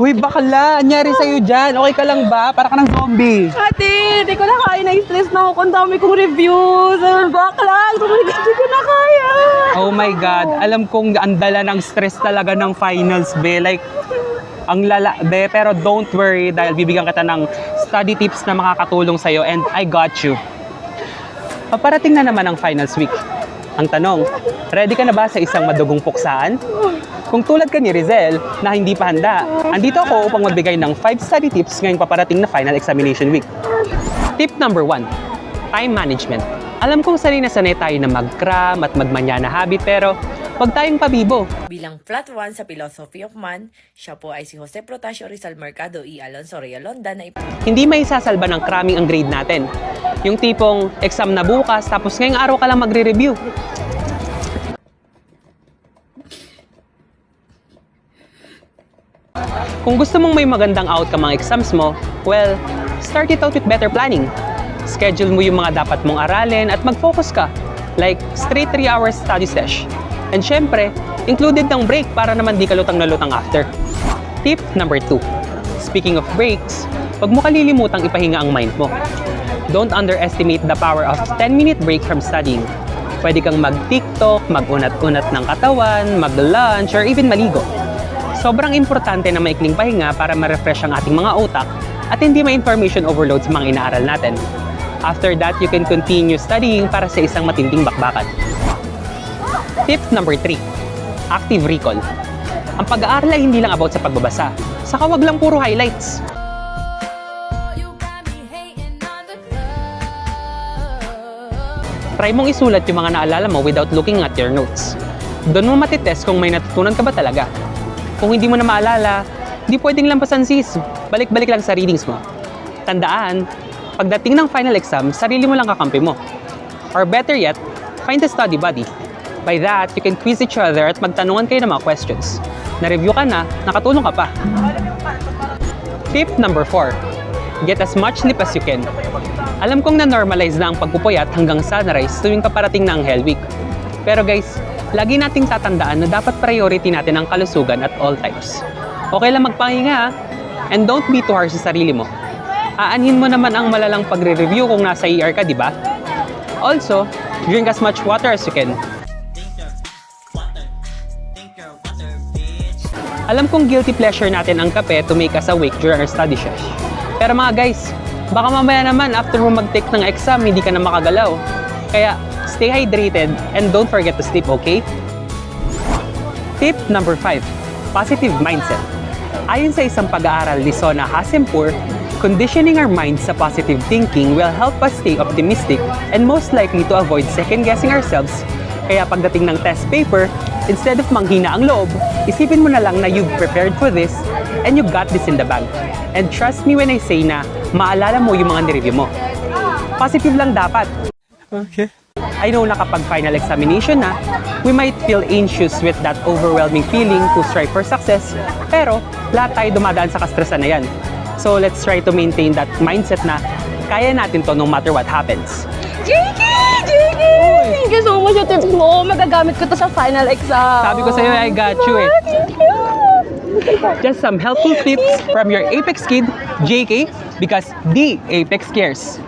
Uy, bakla! Anyari sa'yo dyan? Okay ka lang ba? Para ka ng zombie. Ate, di ko na kaya. Na-stress na ako. Ang dami kong reviews. Ang back lang. Tumigil, di ko na kaya. Oh my God. Alam kong andala ng stress talaga ng finals, be. Like, ang lala, be. Pero don't worry dahil bibigyan kita ng study tips na makakatulong sa'yo and I got you. Paparating na naman ang finals week. Ang tanong, ready ka na ba sa isang madugong puksaan? Kung tulad ka ni Rizel na hindi pa handa, andito ako upang magbigay ng 5 study tips ngayong paparating na final examination week. Tip number 1, time management. Alam kong sanay na sanay tayo na mag-cram at magmanya na habit pero wag tayong pabibo. Bilang flat 1 sa Philosophy of Man, siya po ay si Jose Protasio Rizal Mercado y Alonso Realonda na Hindi may sasalba ng cramming ang grade natin. Yung tipong exam na bukas tapos ngayong araw ka lang magre-review. Kung gusto mong may magandang outcome ang exams mo, well, start it out with better planning. Schedule mo yung mga dapat mong aralin at mag-focus ka. Like, straight 3 hours study sesh. And syempre, included ng break para naman di ka lutang na lutang after. Tip number 2. Speaking of breaks, huwag mo kalilimutang ipahinga ang mind mo. Don't underestimate the power of 10-minute break from studying. Pwede kang mag-TikTok, mag-unat-unat ng katawan, mag-lunch, or even maligo. Sobrang importante na maikling pahinga para ma-refresh ang ating mga utak at hindi ma-information overload sa mga inaaral natin. After that, you can continue studying para sa isang matinding bakbakan. Tip number 3. Active recall. Ang pag-aaral ay hindi lang about sa pagbabasa. Saka wag lang puro highlights. Try mong isulat yung mga naalala mo without looking at your notes. Doon mo matitest kung may natutunan ka ba talaga. Kung hindi mo na maalala, di pwedeng lampasan sis. Balik-balik lang sa readings mo. Tandaan, pagdating ng final exam, sarili mo lang kakampi mo. Or better yet, find a study buddy. By that, you can quiz each other at magtanungan kayo ng mga questions. Na-review ka na, nakatulong ka pa. Tip number 4. Get as much sleep as you can. Alam kong na-normalize na ang pagpupuyat hanggang sunrise tuwing paparating na ang Hell Week. Pero guys, lagi nating tatandaan na dapat priority natin ang kalusugan at all times. Okay lang magpahinga and don't be too harsh sa sarili mo. Aanhin mo naman ang malalang pagre-review kung nasa ER ka, di ba? Also, drink as much water as you can. Alam kong guilty pleasure natin ang kape to make us awake during our study sesh. Pero mga guys, baka mamaya naman after mo mag-take ng exam, hindi ka na makagalaw. Kaya, stay hydrated and don't forget to sleep, okay? Tip number 5. Positive mindset. Ayon sa isang pag-aaral ni Sona Hasimpur, conditioning our minds sa positive thinking will help us stay optimistic and most likely to avoid second-guessing ourselves. Kaya pagdating ng test paper, instead of manghina ang loob, isipin mo na lang na you've prepared for this and you got this in the bag. And trust me when I say na maalala mo yung mga nireview mo. Positive lang dapat. Okay. I know na kapag final examination na, we might feel anxious with that overwhelming feeling to strive for success, pero lahat tayo dumadaan sa kastresan na yan. So let's try to maintain that mindset na kaya natin to no matter what happens. Jiggy! Jiggy! Thank you so much sa tips mo. Magagamit ko to sa final exam. Sabi ko sa'yo, I got you eh. Thank you! Just some helpful tips from your Apex kid, JK, because the Apex cares.